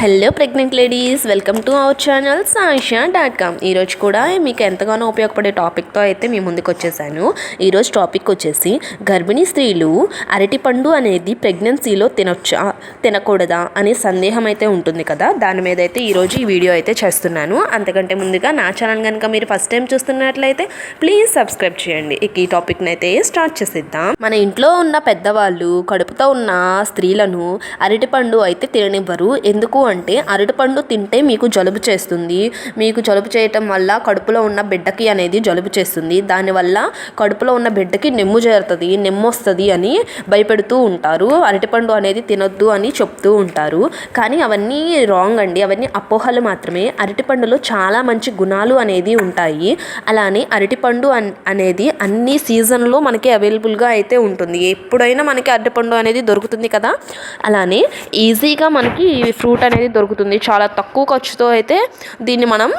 Hello pregnant ladies welcome to our channel Saisha dot com ఈరోజు కూడా మీకు ఎంతగానో ఉపయోగపడే టాపిక్తో అయితే మీ ముందుకు వచ్చేసాను. ఈరోజు టాపిక్ వచ్చేసి గర్భిణీ స్త్రీలు అరటిపండు అనేది ప్రెగ్నెన్సీలో తినొచ్చా తినకూడదా అనే సందేహం అయితే ఉంటుంది కదా. దాని మీద అయితే ఈరోజు ఈ వీడియో అయితే చేస్తున్నాను. అంతకంటే ముందుగా నా ఛానల్ కనుక మీరు ఫస్ట్ టైం చూస్తున్నట్లయితే ప్లీజ్ సబ్స్క్రైబ్ చేయండి. ఇక ఈ టాపిక్ని అయితే స్టార్ట్ చేసేద్దాం. మన ఇంట్లో ఉన్న పెద్దవాళ్ళు కడుపుతో ఉన్న స్త్రీలను అరటిపండు అయితే తిననివ్వరు. ఎందుకు అంటే అరటిపండు తింటే మీకు జలుబు చేస్తుంది. మీకు జలుబు చేయటం వల్ల కడుపులో ఉన్న బిడ్డకి అనేది జలుబు చేస్తుంది. దానివల్ల కడుపులో ఉన్న బిడ్డకి నెమ్ము చేరుతుంది నెమ్ము వస్తుంది అని భయపెడుతూ ఉంటారు. అరటిపండు అనేది తినొద్దు అని చెప్తూ ఉంటారు. కానీ అవన్నీ రాంగ్ అండి. అవన్నీ అపోహలు మాత్రమే. అరటిపండులో చాలా మంచి గుణాలు అనేది ఉంటాయి. అలానే అరటిపండు అన్ అనేది అన్ని సీజన్లో మనకి అవైలబుల్గా అయితే ఉంటుంది. ఎప్పుడైనా మనకి అరటిపండు అనేది దొరుకుతుంది కదా? అలానే ఈజీగా మనకి ఫ్రూట్ అనేది దొరుకుతుంది. చాలా తక్కువ ఖర్చుతో అయితే దీన్ని మనం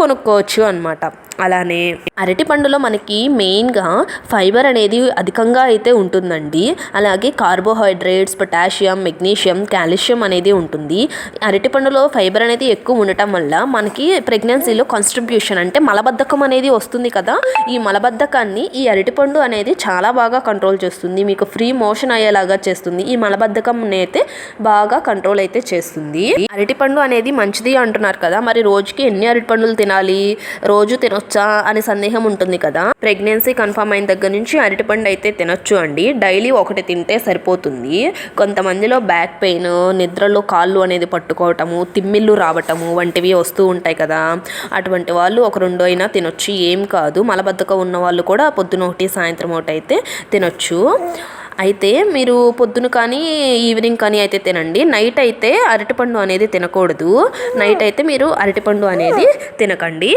కొనుక్కోవచ్చు అనమాట అలానే అరటి పండులో మనకి మెయిన్గా ఫైబర్ అనేది అధికంగా అయితే ఉంటుందండి. అలాగే కార్బోహైడ్రేట్స్ పొటాషియం మెగ్నీషియం కాల్షియం అనేది ఉంటుంది. అరటి పండులో ఫైబర్ అనేది ఎక్కువ ఉండటం వల్ల మనకి ప్రెగ్నెన్సీలో కాన్స్టిబ్యూషన్ అంటే మలబద్ధకం అనేది వస్తుంది కదా. ఈ మలబద్ధకాన్ని ఈ అరటిపండు అనేది చాలా బాగా కంట్రోల్ చేస్తుంది. మీకు ఫ్రీ మోషన్ అయ్యేలాగా చేస్తుంది. ఈ మలబద్ధకం అయితే బాగా కంట్రోల్ అయితే చేస్తుంది. అరటిపండు అనేది మంచిది అంటున్నారు కదా. మరి రోజుకి ఎన్ని అరటి పండులు తినాలి రోజు తినొచ్చా అనే సందేహం ఉంటుంది కదా. ప్రెగ్నెన్సీ కన్ఫర్మ్ అయిన దగ్గర నుంచి అరటిపండు అయితే తినొచ్చు అండి. డైలీ ఒకటి తింటే సరిపోతుంది. కొంతమందిలో బ్యాక్ పెయిన్ నిద్రలో కాళ్ళు అనేది పట్టుకోవటము తిమ్మిళ్ళు రావటము వంటివి వస్తూ ఉంటాయి కదా. అటువంటి వాళ్ళు ఒక రెండు అయినా తినొచ్చు ఏం కాదు. మలబద్ధకం ఉన్న వాళ్ళు కూడా పొద్దున ఒకటి సాయంత్రం ఒకటి అయితే తినొచ్చు. అయితే మీరు పొద్దున కానీ ఈవినింగ్ కానీ అయితే తినండి. నైట్ అయితే అరటిపండు అనేది తినకూడదు. నైట్ అయితే మీరు అరటిపండు అనేది తినకండి.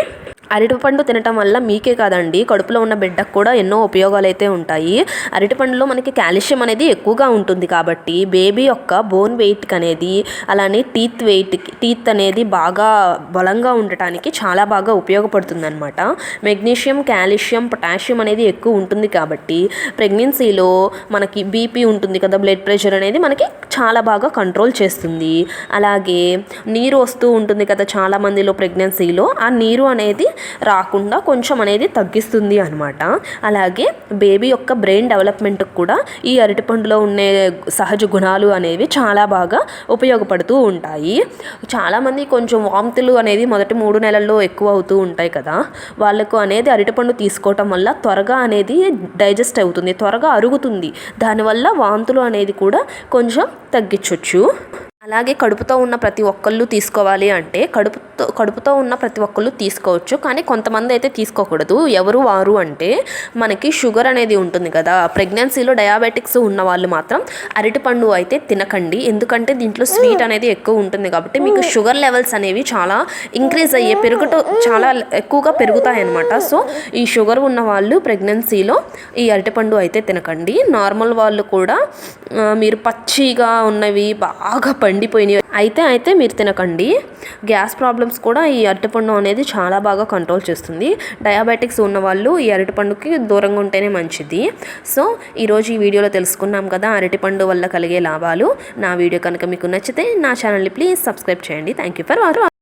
అరటిపండు తినటం వల్ల మీకే కాదండి. కడుపులో ఉన్న బిడ్డకు కూడా ఎన్నో ఉపయోగాలు అయితే ఉంటాయి అరటిపండులో మనకి కాల్షియం అనేది ఎక్కువగా ఉంటుంది కాబట్టి బేబీ యొక్క బోన్ వెయిట్కి అనేది అలానే టీత్ వెయిట్కి టీత్ అనేది బాగా బలంగా ఉండటానికి చాలా బాగా ఉపయోగపడుతుందన్నమాట. మెగ్నీషియం కాల్షియం పొటాషియం అనేది ఎక్కువ ఉంటుంది కాబట్టి ప్రెగ్నెన్సీలో మనకి బీపీ ఉంటుంది కదా బ్లడ్ ప్రెషర్ అనేది మనకి చాలా బాగా కంట్రోల్ చేస్తుంది. అలాగే నీరు వస్తూ ఉంటుంది కదా చాలా మందిలో ప్రెగ్నెన్సీలో ఆ నీరు అనేది రాకుండా కొంచెం అనేది తగ్గిస్తుంది అనమాట అలాగే బేబీ యొక్క బ్రెయిన్ డెవలప్మెంట్కి కూడా ఈ అరటిపండులో ఉండే సహజ గుణాలు అనేవి చాలా బాగా ఉపయోగపడుతూ ఉంటాయి. చాలామంది కొంచెం వాంతులు అనేది మొదటి మూడు నెలల్లో ఎక్కువ అవుతూ ఉంటాయి కదా. వాళ్ళకు అనేది అరటిపండు తీసుకోవటం వల్ల త్వరగా అనేది డైజెస్ట్ అవుతుంది త్వరగా అరుగుతుంది. దానివల్ల వాంతులు అనేది కూడా కొంచెం తగ్గించవచ్చు అలాగే కడుపుతో ఉన్న ప్రతి ఒక్కళ్ళు తీసుకోవాలి అంటే కడుపుతో కడుపుతో ఉన్న ప్రతి ఒక్కళ్ళు తీసుకోవచ్చు. కానీ కొంతమంది అయితే తీసుకోకూడదు. ఎవరు వారు అంటే మనకి షుగర్ అనేది ఉంటుంది కదా. ప్రెగ్నెన్సీలో డయాబెటిక్స్ ఉన్న వాళ్ళు మాత్రం అరటిపండు అయితే తినకండి. ఎందుకంటే దీంట్లో స్వీట్ అనేది ఎక్కువ ఉంటుంది కాబట్టి మీకు షుగర్ లెవెల్స్ అనేవి చాలా ఇంక్రీజ్ అయ్యే పెరుగుట చాలా ఎక్కువగా పెరుగుతాయి అన్నమాట. సో ఈ షుగర్ ఉన్న వాళ్ళు ప్రెగ్నెన్సీలో ఈ అరటిపండు అయితే తినకండి. నార్మల్ వాళ్ళు కూడా మీరు పచ్చిగా ఉన్నవి బాగా పండిపోయినవి అయితే అయితే మీరు తినకండి. గ్యాస్ ప్రాబ్లమ్స్ కూడా ఈ అరటిపండు అనేది చాలా బాగా కంట్రోల్ చేస్తుంది. డయాబెటిక్స్ ఉన్నవాళ్ళు ఈ అరటిపండుకి దూరంగా ఉంటేనే మంచిది. సో ఈరోజు ఈ వీడియోలో తెలుసుకున్నాం కదా అరటిపండు వల్ల కలిగే లాభాలు. నా వీడియో కనుక మీకు నచ్చితే నా ఛానల్ని ప్లీజ్ సబ్స్క్రైబ్ చేయండి. Thank you for watching